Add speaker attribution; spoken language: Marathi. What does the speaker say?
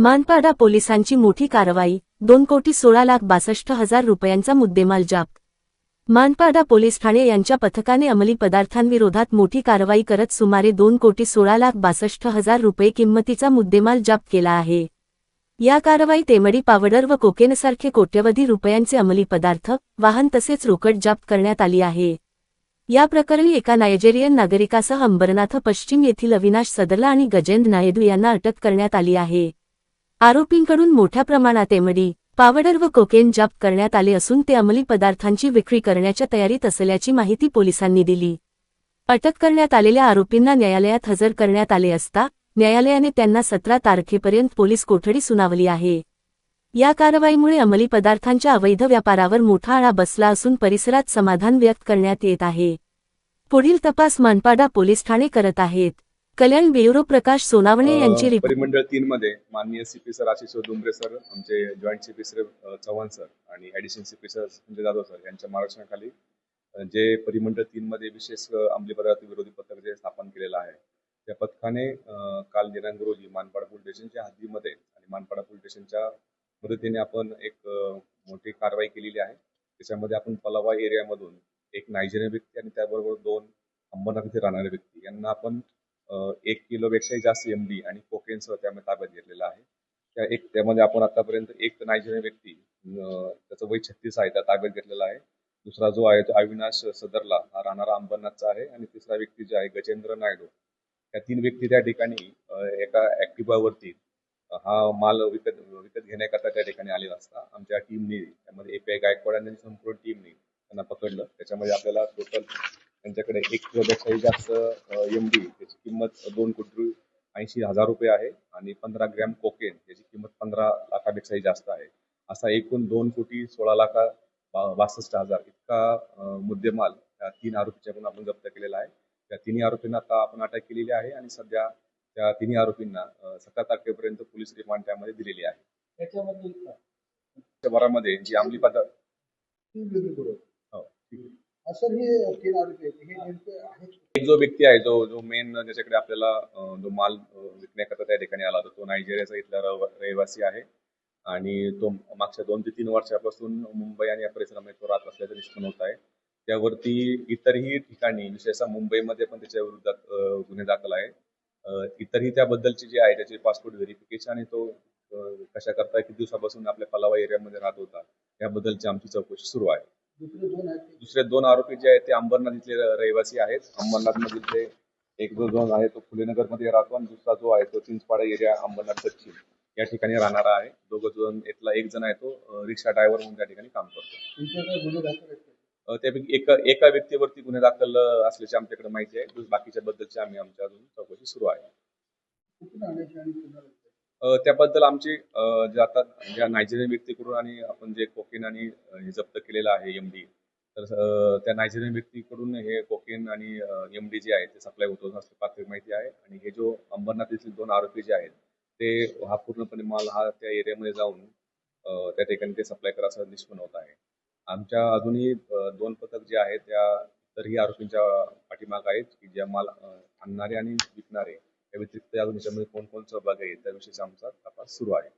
Speaker 1: मानपाडा पोलिसांची मोठी कारवाई दोन कोटी सोळा लाख बासष्ट हजार रुपयांचा मुद्देमाल जाप्त मानपाडा पोलीस ठाणे यांच्या पथकाने अंमली पदार्थांविरोधात मोठी कारवाई करत सुमारे दोन कोटी सोळा लाख बासष्ट हजार रुपये किंमतीचा मुद्देमाल जप्त केला आहे. या कारवाईत एमडी पावडर व कोकेनसारखे कोट्यवधी रुपयांचे अंमली पदार्थ वाहन तसेच रोकड जप्त करण्यात आली आहे. या प्रकरणी एका नायजेरियन नागरिकासह अंबरनाथ पश्चिम येथील अविनाश सदरला आणि गजेंद्र नायडू यांना अटक करण्यात आली आहे. आरोपींकडून मोठ्या प्रमाणात एमडी पावडर व कोकेन जप्त करण्यात आले असून ते अंमली पदार्थांची विक्री करण्याच्या तयारीत असल्याची माहिती पोलिसांनी दिली. अटक करण्यात आलेल्या आरोपींना न्यायालयात हजर करण्यात आले असता न्यायालयाने त्यांना सतरा तारखेपर्यंत पोलीस कोठडी सुनावली आहे. या कारवाईमुळे अंमली पदार्थांच्या अवैध व्यापारावर मोठा आळा बसला असून परिसरात समाधान व्यक्त करण्यात येत आहे. पुढील तपास मनपाडा पोलीस ठाणे करत आहेत. कल्याण ब्युरो प्रकाश सोनावणे यांची रिपोर्ट
Speaker 2: परिमंडळ तीन मध्ये माननीय CP sir Ashish Dumbare sir आमचे joint CP sir Chavan sir आणि additional CP sir Sanjay Jadhav sir यांच्या मार्गदर्शनाखाली जे परिमंडळ तीन मध्ये विशेष अंमली पदार्थ विरोधी पथक जे स्थापन केलेलं आहे त्या पथकाने काल दिनांक रोजी मानपाडा पोलीस स्टेशनच्या हद्दीमध्ये आणि मानपाडा पोलीस स्टेशनच्या मदतीने आपण एक मोठी कारवाई केलेली आहे. त्याच्यामध्ये आपण पलावा एरियामधून एक नायजेरियन व्यक्ती आणि त्याबरोबर दोन अंबरनाथ येथे राहणारे व्यक्ती यांना आपण एक किलोपेक्षाही जास्त एम डी आणि कोकेनसह त्यामध्ये ताब्यात घेतलेला आहे. त्या एक त्यामध्ये आपण आतापर्यंत एक नायजेरियन व्यक्ती त्याचं वय छत्तीस आहे त्या ताब्यात घेतलेला आहे. दुसरा जो आहे तो अविनाश सदरला हा राहणारा अंबरनाथचा आहे. आणि तिसरा व्यक्ती जो आहे गजेंद्र नायडू. या तीन व्यक्ती त्या ठिकाणी एका ऍक्टिव्हावरती हा माल विकत विकत घेण्याकरता त्या ठिकाणी आलेला असता. आमच्या टीमने त्यामध्ये एपीआय गायकवाड आणि संपूर्ण टीमने त्यांना पकडलं. त्याच्यामध्ये आपल्याला टोटल त्यांच्याकडे एक किलोपेक्षाही जास्त एम डी त्याची किंमत दोन कोटी ऐंशी हजार रुपये आहे आणि पंधरा ग्रॅम कोकेन याची किंमत पंधरा लाखापेक्षाही जास्त आहे. असा एकूण दोन कोटी सोळा लाखा बासष्ट हजार इतका मुद्देमाल त्या तीन आरोपीच्याकडून आपण जप्त केलेला आहे. त्या तिन्ही आरोपींना आता आपण अटक केलेली आहे आणि सध्या त्या तिन्ही आरोपींना सतरा तारखेपर्यंत पोलीस रिमांड त्यामध्ये दिलेली आहे.
Speaker 3: त्याच्यामध्ये
Speaker 2: जी अंमली पदार्थ हे
Speaker 3: तीन आरोपी आहेत हे नेमके आहेत
Speaker 2: एक जो व्यक्ती आहे जो जो मेन ज्याच्याकडे आपल्याला अं, जो माल अं, विकण्याकरता त्या ठिकाणी आला होता तो नायजेरियाचा इथला रहिवा- रहिवासी आहे. आणि तो मागच्या दोन ते तीन वर्षापासून मुंबई आणि या परिसरामध्ये तो राहत असल्याचं निष्पन्न होत आहे. त्यावरती इतरही ठिकाणी विशेषतः मुंबईमध्ये पण त्याच्या विरोधात अं, गुन्हे दाखल आहे अं, इतरही त्याबद्दलचे जे आहे त्याचे पासपोर्ट व्हेरिफिकेशन आणि तो अं, कशा करता किती दिवसापासून आपल्या पलावा एरियामध्ये राहत होता याबद्दलची आमची चौकशी सुरू आहे.
Speaker 3: दुसरे दोन
Speaker 2: आरोपी जे आहेत ते अंबरनाथ इथले रहिवासी आहेत. अंबरनाथ मधील ते एक जो जो आहे तो फुलेनगरमध्ये राहतो आणि दुसरा जो आहे तो चिंचपाडा एरिया अंबरनाथ पश्चिम या ठिकाणी राहणारा आहे. दोघं जण इथला एक जण आहे तो रिक्षा ड्रायव्हर म्हणून त्या ठिकाणी काम करतो. त्यापैकी एका एका व्यक्तीवरती गुन्हे दाखल असल्याची आमच्याकडे माहिती आहे. बाकीच्या बद्दलची आम्ही आमच्या अजून चौकशी सुरू आहे. त्याबद्दल आमची जे आता ज्या नायजेरियन व्यक्तीकडून आणि आपण जे कोकेन आणि हे जप्त केलेलं आहे एम डी तर त्या नायजेरियन व्यक्तीकडून हे कोकेन आणि एम डी जे आहे ते सप्लाय होतो असं प्राथमिक माहिती आहे. आणि हे जो अंबरनाथ येथील दोन आरोपी जे आहेत ते हा पूर्णपणे माल हा त्या एरियामध्ये जाऊन त्या ठिकाणी ते सप्लाय करायचं निष्पन्न होत आहे. आमच्या अजूनही दोन पथक जे आहेत त्या तरीही आरोपींच्या पाठीमाग आहेत की ज्या माल आणणारे आणि विकणारे. या व्यतिरिक्त अजून याच्यामध्ये कोण कोण सहभागी आहे त्याविषयीचा आमचा तपास सुरू आहे